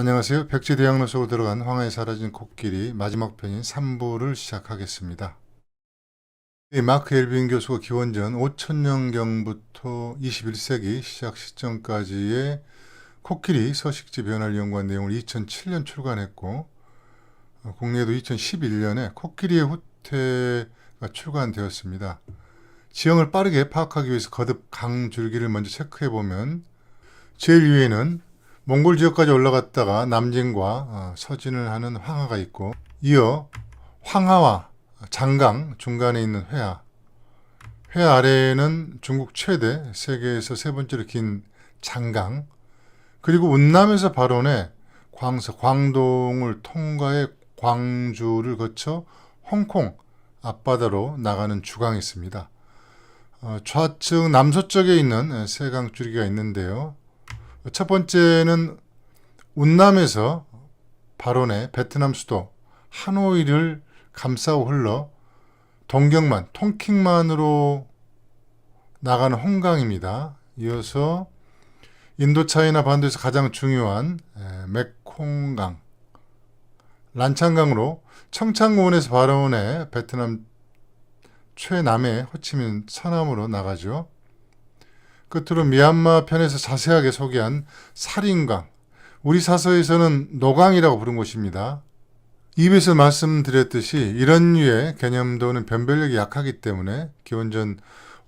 안녕하세요. 백제대학로 속으로 들어간 황하에 사라진 코끼리 마지막 편인 3부를 시작하겠습니다. 이 마크 엘빈 교수가 기원전 5000년경부터 21세기 시작 시점까지의 코끼리 서식지 변화를 연구한 내용을 2007년 출간했고 어, 국내에도 2011년에 코끼리의 후퇴가 출간되었습니다. 지형을 빠르게 파악하기 위해서 거듭 강줄기를 먼저 체크해 보면 제일 위에는 몽골 지역까지 올라갔다가 남진과 어, 서진을 하는 황하가 있고 이어 황하와 장강 중간에 있는 회하 회 아래에는 중국 최대 세계에서 세 번째로 긴 장강 그리고 운남에서 발원해 광서 광동을 통과해 광주를 거쳐 홍콩 앞바다로 나가는 주강이 있습니다. 어, 좌측 남서쪽에 있는 세강 줄기가 있는데요. 첫 번째는 운남에서 발원해 베트남 수도 하노이를 감싸고 흘러 동경만, 통킹만으로 나가는 홍강입니다. 이어서 인도차이나 반도에서 가장 중요한 에, 메콩강, 란창강으로 청창고원에서 발원해 베트남 최남의 호치민 서남으로 나가죠. 끝으로 미얀마 편에서 자세하게 소개한 살인강, 우리 사서에서는 노강이라고 부른 곳입니다. 입에서 말씀드렸듯이 이런 류의 개념도는 변별력이 약하기 때문에 기원전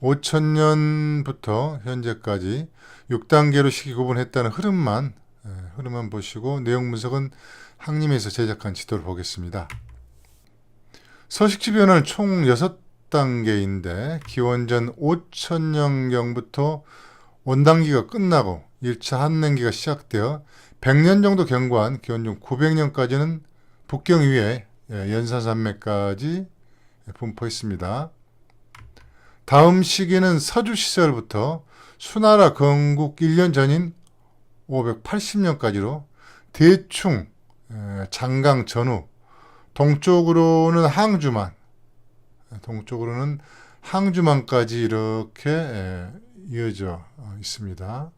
5천년부터 현재까지 6단계로 시기 구분했다는 흐름만 예, 흐름만 보시고 내용 분석은 항림에서 제작한 지도를 보겠습니다. 서식지 변화는 총 6 단계인데 기원전 5천년경부터 온단기가 끝나고 1차 한냉기가 시작되어 100년 정도 경과한 기원전 900년까지는 북경 위에 예, 연산산맥까지 분포했습니다. 다음 시기는 서주 시절부터 수나라 건국 1년 전인 580년까지로 대충 에, 장강 전후 동쪽으로는 항주만 동쪽으로는 항주만까지 이렇게 에, 이어져 어, 있습니다.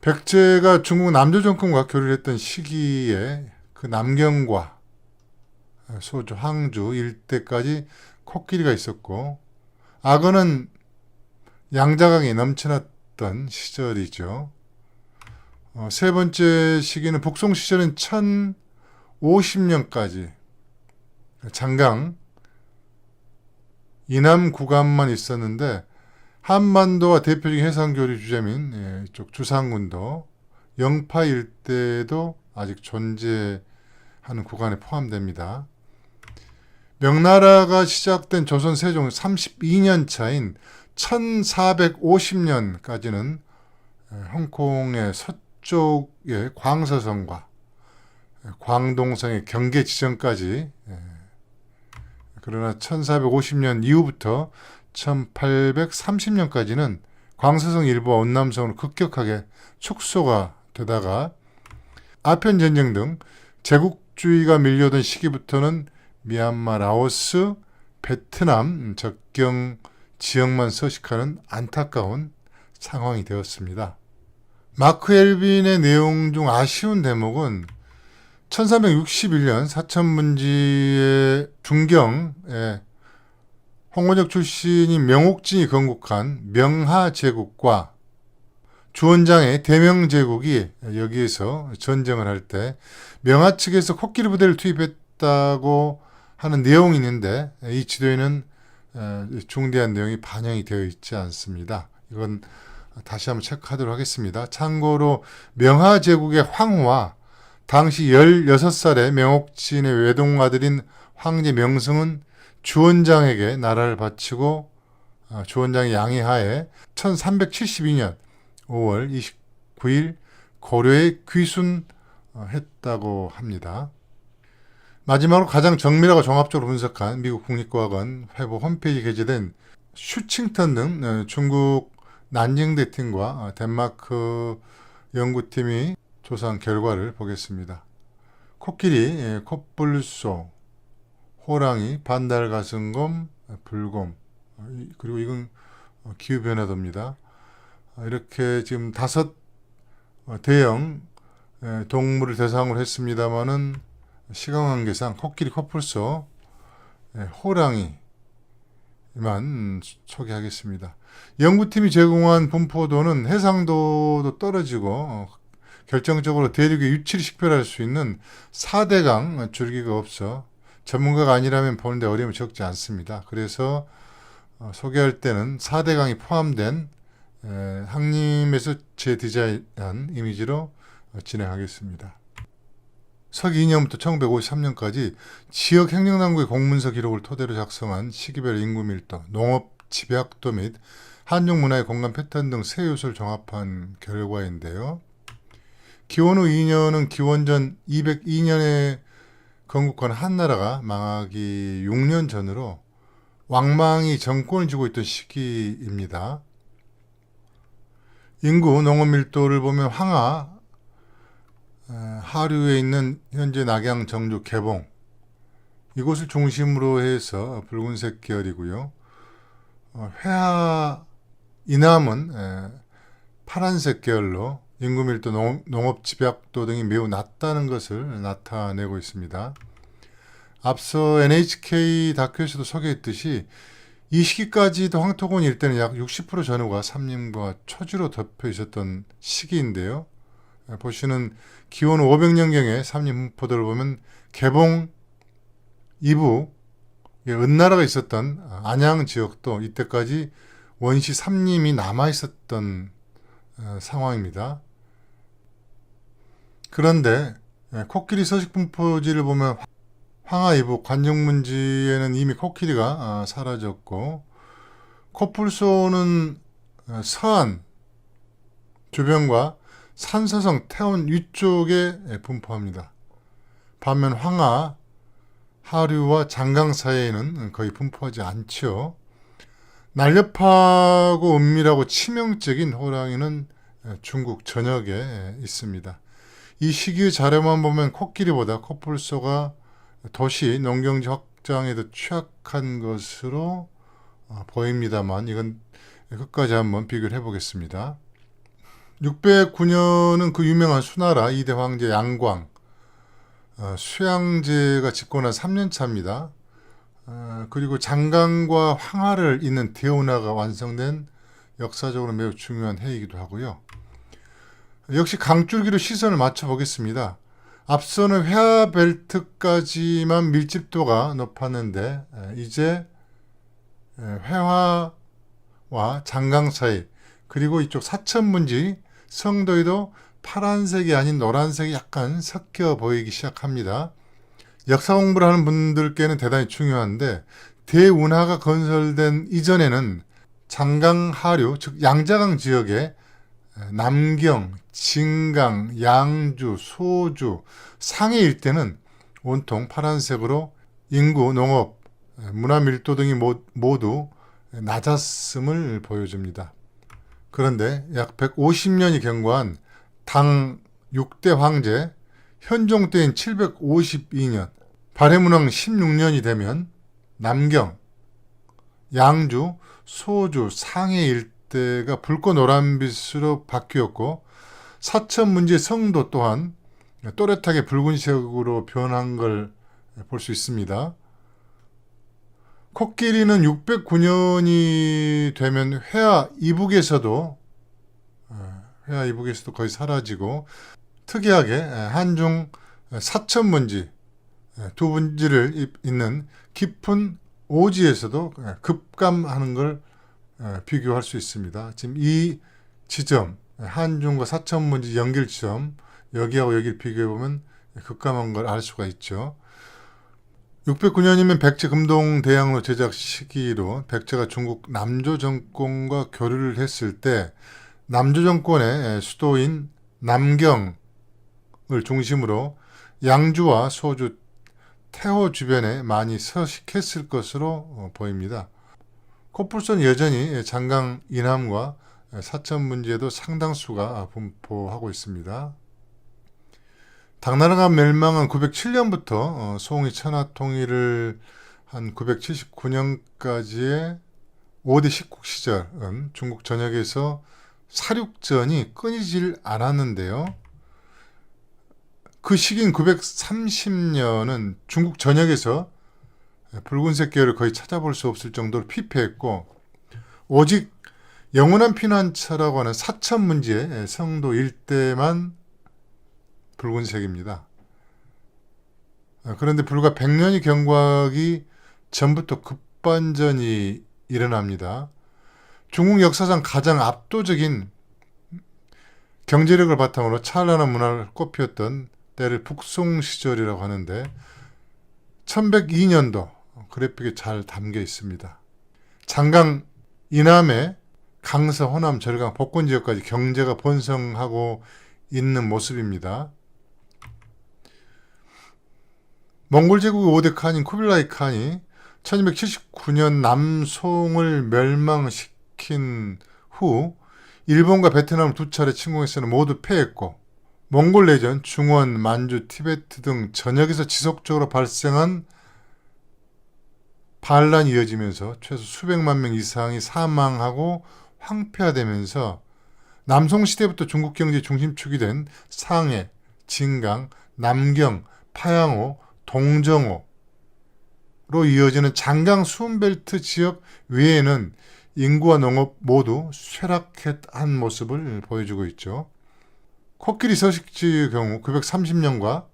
백제가 중국 남조 정권과 교류를 했던 시기에 그 남경과 소주, 항주 일대까지 코끼리가 있었고 악어는 양자강이 넘쳐났던 시절이죠. 어, 세 번째 시기는 북송 시절은 1050년까지 장강 이남 구간만 있었는데 한반도와 대표적인 해상교류 주점인 예, 이쪽 주상군도 영파 일대도 아직 존재하는 구간에 포함됩니다. 명나라가 시작된 조선 세종 32년 차인 1450년까지는 홍콩의 서쪽의 광서성과 광동성의 경계 지점까지 그러나 1450년 이후부터 1830년까지는 광서성 일부와 온남성으로 급격하게 축소가 되다가 아편 전쟁 등 제국주의가 밀려든 시기부터는 미얀마, 라오스, 베트남 접경 지역만 서식하는 안타까운 상황이 되었습니다. 마크 엘빈의 내용 중 아쉬운 대목은 1361년 사천문지의 중경에 홍원적 출신인 명옥진이 건국한 명하제국과 주원장의 대명제국이 여기에서 전쟁을 할 때 명하 측에서 코끼리 부대를 투입했다고 하는 내용이 있는데 이 지도에는 중대한 내용이 반영이 되어 있지 않습니다. 이건 다시 한번 체크하도록 하겠습니다. 참고로 명하제국의 황후와 당시 16살의 명옥진의 외동아들인 황제 명승은 주원장에게 나라를 바치고 어, 주원장의 양해하에 1372년 5월 29일 고려에 귀순했다고 합니다. 마지막으로 가장 정밀하고 종합적으로 분석한 미국 국립과학원 회보 홈페이지 게재된 슈칭턴 등 어, 중국 난징대 팀과 어, 덴마크 연구팀이 조사한 결과를 보겠습니다. 코끼리, 예, 콧불소, 호랑이, 반달가슴곰, 불곰, 그리고 이건 기후변화도입니다. 이렇게 지금 다섯 대형 에, 동물을 대상으로 했습니다마는 시간 관계상 코끼리, 코뿔소, 에, 호랑이만 음, 소개하겠습니다. 연구팀이 제공한 분포도는 해상도도 떨어지고 어, 결정적으로 대륙의 위치를 식별할 수 있는 4대강 줄기가 없어 전문가가 아니라면 보는데 어려움이 적지 않습니다. 그래서 어, 소개할 때는 4대강이 포함된 에, 항림에서 재디자인한 이미지로 어, 진행하겠습니다. 서기 2년부터 1953년까지 지역 행정당국의 공문서 기록을 토대로 작성한 시기별 인구 밀도, 농업 집약도 및 한중 문화의 공간 패턴 등 세 요소를 종합한 결과인데요. 기원 후 2년은 기원 전 202년에 건국한 한나라가 망하기 6년 전으로 왕망이 정권을 쥐고 있던 시기입니다. 인구 농업 밀도를 보면 황하, 에, 하류에 있는 현재 낙양, 정주, 개봉 이곳을 중심으로 해서 붉은색 계열이고요. 어, 회하 이남은 에, 파란색 계열로 인구 밀도, 농, 농업 집약도 등이 매우 낮다는 것을 나타내고 있습니다. 앞서 NHK 다큐에서도 소개했듯이 이 시기까지도 황토군 일대는 약 60% 전후가 삼림과 초지로 덮여 있었던 시기인데요. 에, 보시는 기원 500년경의 삼림 분포도를 보면 개봉 이부 예, 은나라가 있었던 안양 지역도 이때까지 원시 삼림이 남아 있었던 어, 상황입니다. 그런데 예, 코끼리 서식 분포지를 보면 황하 이북 관정문지에는 이미 코끼리가 아, 사라졌고 코뿔소는 어, 서안 주변과 산서성 태원 위쪽에 예, 분포합니다. 반면 황하 하류와 장강 사이에는 거의 분포하지 않죠. 날렵하고 은밀하고 치명적인 호랑이는 예, 중국 전역에 있습니다. 이 시기의 자료만 보면 코끼리보다 코뿔소가 도시 농경지 확장에 더 취약한 것으로 어, 보입니다만 이건 끝까지 한번 비교를 해보겠습니다. 609년은 그 유명한 수나라 2대 황제 양광 어, 수양제가 집권한 3년 차입니다. 어, 그리고 장강과 황하를 잇는 대운하가 완성된 역사적으로 매우 중요한 해이기도 하고요. 역시 강줄기로 시선을 맞춰 보겠습니다. 앞서는 회화 벨트까지만 밀집도가 높았는데 이제 회화와 장강 사이 그리고 이쪽 사천문지 성도에도 파란색이 아닌 노란색이 약간 섞여 보이기 시작합니다. 역사 공부를 하는 분들께는 대단히 중요한데 대운하가 건설된 이전에는 장강 하류 즉 양자강 지역에 남경, 진강, 양주, 소주, 상해 일대는 온통 파란색으로 인구, 농업, 문화 밀도 등이 모두 낮았음을 보여줍니다. 그런데 약 150년이 경과한 당 6대 황제 현종 때인 752년 발해문왕 16년이 되면 남경, 양주, 소주, 상해 일대 가 붉고 노란빛으로 바뀌었고 사천 문제 성도 또한 또렷하게 붉은색으로 변한 걸 볼 수 있습니다. 코끼리는 609년이 되면 회화 이북에서도 회화 이북에서도 거의 사라지고 특이하게 한중 사천 문지 두 분지를 잇는 깊은 오지에서도 급감하는 걸 비교할 수 있습니다. 지금 이 지점 한중과 사천문지 연결 지점 여기하고 여기를 비교해 보면 급감한 걸 알 수가 있죠. 609년이면 백제 금동 대항로 제작 시기로 백제가 중국 남조 정권과 교류를 했을 때 남조 정권의 수도인 남경을 중심으로 양주와 소주, 태호 주변에 많이 서식했을 것으로 보입니다. 코뿔소는 여전히 장강 이남과 사천 문제도 상당수가 분포하고 있습니다. 당나라가 멸망한 907년부터 송이 천하 통일을 한 979년까지의 5대 식국 시절은 중국 전역에서 사륙전이 끊이질 않았는데요. 그 시기인 930년은 중국 전역에서 붉은색 계열을 거의 찾아볼 수 없을 정도로 피폐했고 오직 영원한 피난처라고 하는 사천 문지의 성도 일대만 붉은색입니다. 그런데 불과 100년이 경과하기 전부터 급반전이 일어납니다. 중국 역사상 가장 압도적인 경제력을 바탕으로 찬란한 문화를 꽃피웠던 때를 북송 시절이라고 하는데 1102년도 그래픽에 잘 담겨 있습니다. 장강 이남의 강서, 호남, 절강, 복권 지역까지 경제가 번성하고 있는 모습입니다. 몽골 제국의 5대 칸인 쿠빌라이 칸이 1279년 남송을 멸망시킨 후 일본과 베트남을 두 차례 침공했으나 모두 패했고 몽골 내전, 중원, 만주, 티베트 등 전역에서 지속적으로 발생한 반란이 이어지면서 최소 수백만 명 이상이 사망하고 황폐화되면서 남송 시대부터 중국 경제 중심축이 된 상해, 진강, 남경, 파양호, 동정호로 이어지는 장강 수은벨트 지역 외에는 인구와 농업 모두 쇠락한 모습을 보여주고 있죠. 코끼리 서식지의 경우 930년과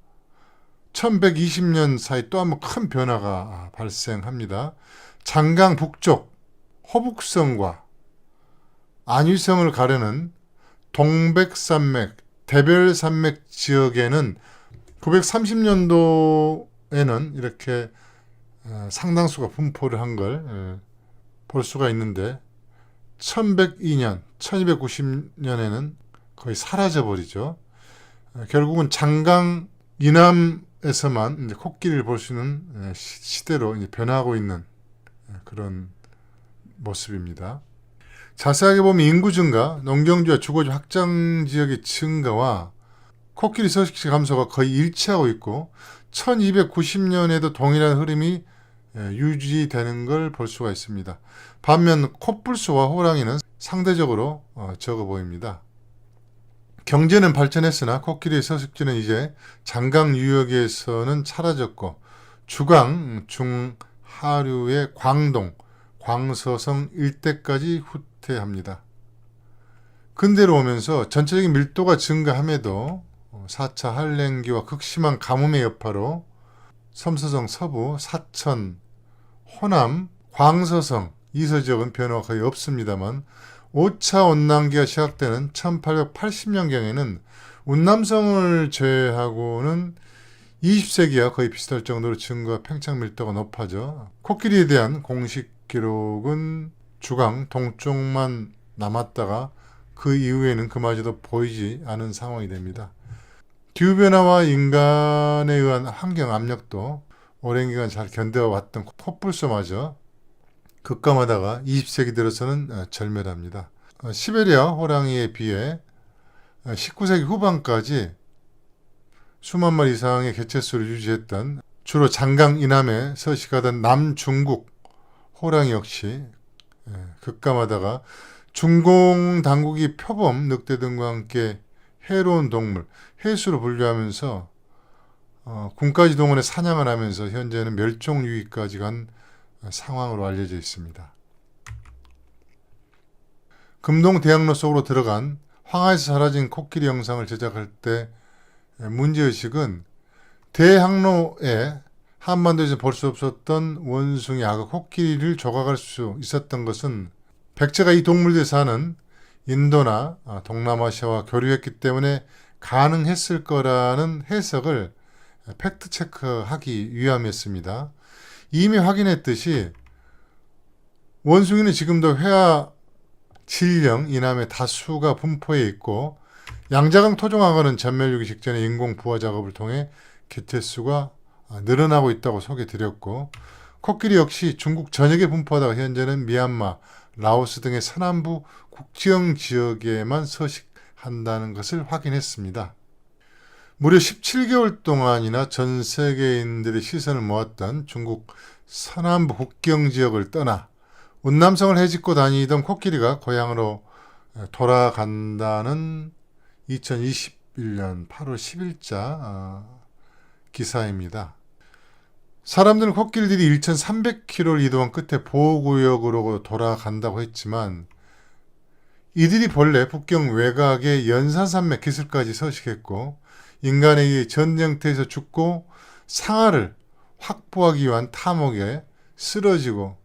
1120년 사이 또 한 번 큰 변화가 발생합니다. 장강 북쪽 호북성과 안위성을 가르는 동백산맥, 대별산맥 지역에는 930년도에는 이렇게 어, 상당수가 분포를 한 걸 볼 수가 있는데 1102년, 1290년에는 거의 사라져 버리죠. 어, 결국은 장강 이남 에서만 이제 코끼리를 볼 수 있는 시대로 이제 변하고 있는 그런 모습입니다. 자세하게 보면 인구 증가, 농경지와 주거지 확장 지역의 증가와 코끼리 서식지 감소가 거의 일치하고 있고 1290년에도 동일한 흐름이 유지되는 걸 볼 수가 있습니다. 반면 코뿔소와 호랑이는 상대적으로 어, 적어 보입니다. 경제는 발전했으나 코끼리 서식지는 이제 장강 유역에서는 사라졌고 주강 중하류의 광동, 광서성 일대까지 후퇴합니다. 근대로 오면서 전체적인 밀도가 증가함에도 4차 한랭기와 극심한 가뭄의 여파로 섬서성 서부, 사천, 호남, 광서성, 이서 지역은 변화가 거의 없습니다만 5차 온난기가 시작되는 1880년경에는 운남성을 제외하고는 20세기와 거의 비슷할 정도로 증가 팽창 밀도가 높아져 코끼리에 대한 공식 기록은 주강 동쪽만 남았다가 그 이후에는 그마저도 보이지 않은 상황이 됩니다. 기후변화와 인간에 의한 환경 압력도 오랜 기간 잘 견뎌왔던 코뿔소마저 급감하다가 20세기 들어서는 어, 절멸합니다. 어, 시베리아 호랑이에 비해 19세기 어, 후반까지 수만 마리 이상의 개체수를 유지했던 주로 장강 이남에 서식하던 남중국 호랑이 역시 예, 급감하다가 중공 당국이 표범, 늑대 등과 함께 해로운 동물, 해수로 분류하면서 어, 군까지 동원해 사냥을 하면서 현재는 멸종 위기까지 간 상황으로 알려져 있습니다. 금동 대학로 속으로 들어간 황하에서 사라진 코끼리 영상을 제작할 때 문제의식은 대학로에 한반도에서 볼 수 없었던 원숭이 악어 코끼리를 조각할 수 있었던 것은 백제가 이 동물들 사는 인도나 동남아시아와 교류했기 때문에 가능했을 거라는 해석을 팩트 체크하기 위함이었습니다. 이미 확인했듯이 원숭이는 지금도 회화 질령 이남의 다수가 분포해 있고 양자강 토종악어는 전멸육이 직전에 인공 부화 작업을 통해 개체수가 늘어나고 있다고 소개드렸고 코끼리 역시 중국 전역에 분포하다가 현재는 미얀마, 라오스 등의 서남부 국지형 지역에만 서식한다는 것을 확인했습니다. 무려 17개월 동안이나 전 세계인들의 시선을 모았던 중국 서남부 국경 지역을 떠나 운남성을 헤집고 다니던 코끼리가 고향으로 돌아간다는 2021년 8월 10일자 기사입니다. 사람들은 코끼리들이 1,300km를 이동한 끝에 보호구역으로 돌아간다고 했지만 이들이 본래 북경 외곽의 연산산맥 기슭까지 서식했고 인간에 의해 전쟁터에서 죽고 상아를 확보하기 위한 탐욕에 쓰러지고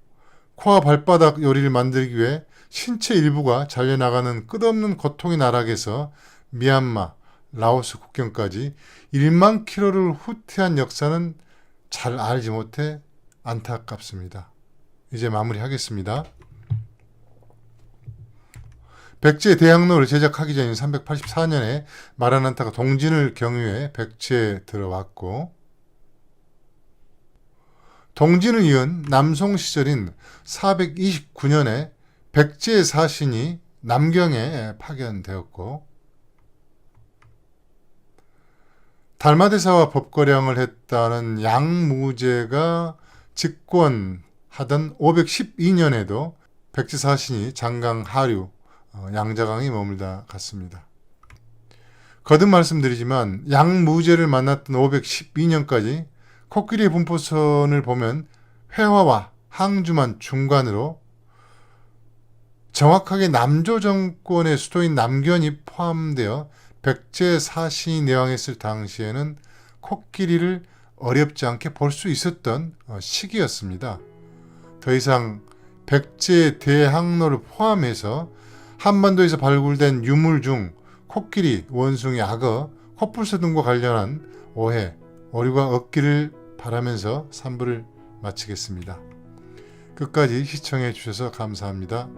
코와 발바닥 요리를 만들기 위해 신체 일부가 잘려나가는 끝없는 고통의 나락에서 미얀마, 라오스 국경까지 1만 킬로를 후퇴한 역사는 잘 알지 못해 안타깝습니다. 이제 마무리하겠습니다. 백제 대학로를 제작하기 전인 384년에 마라난타가 동진을 경유해 백제에 들어왔고 동진을 이은 남송 시절인 429년에 백제 사신이 남경에 파견되었고 달마대사와 법거량을 했다는 양무제가 집권하던 512년에도 백제 사신이 장강 하류 어, 양자강에 머물다 갔습니다. 거듭 말씀드리지만 양무제를 만났던 512년까지 코끼리의 분포선을 보면 회화와 항주만 중간으로 정확하게 남조 정권의 수도인 남견이 포함되어 백제 사신이 내왕했을 당시에는 코끼리를 어렵지 않게 볼 수 있었던 어, 시기였습니다. 더 이상 백제 대항로를 포함해서 한반도에서 발굴된 유물 중 코끼리, 원숭이, 악어, 코뿔소 등과 관련한 오해, 오류가 없기를 바라면서 3부를 마치겠습니다. 끝까지 시청해 주셔서 감사합니다.